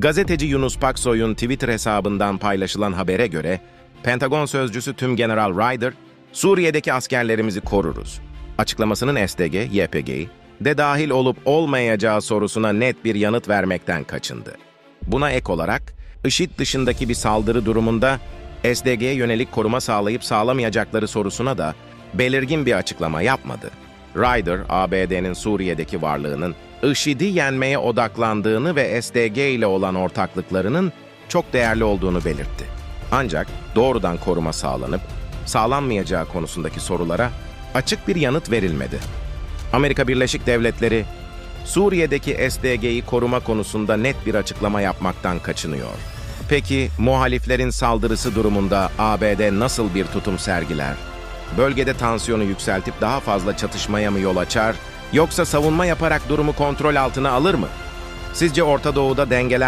Gazeteci Yunus Paksoy'un Twitter hesabından paylaşılan habere göre, Pentagon sözcüsü Tüm General Ryder, Suriye'deki askerlerimizi koruruz. Açıklamasının SDG, YPG de dahil olup olmayacağı sorusuna net bir yanıt vermekten kaçındı. Buna ek olarak, IŞİD dışındaki bir saldırı durumunda SDG'ye yönelik koruma sağlayıp sağlamayacakları sorusuna da belirgin bir açıklama yapmadı. Ryder, ABD'nin Suriye'deki varlığının IŞİD'i yenmeye odaklandığını ve SDG ile olan ortaklıklarının çok değerli olduğunu belirtti. Ancak doğrudan koruma sağlanıp sağlanmayacağı konusundaki sorulara açık bir yanıt verilmedi. Amerika Birleşik Devletleri, Suriye'deki SDG'yi koruma konusunda net bir açıklama yapmaktan kaçınıyor. Peki muhaliflerin saldırısı durumunda ABD nasıl bir tutum sergiler? Bölgede tansiyonu yükseltip daha fazla çatışmaya mı yol açar, yoksa savunma yaparak durumu kontrol altına alır mı? Sizce Orta Doğu'da dengeler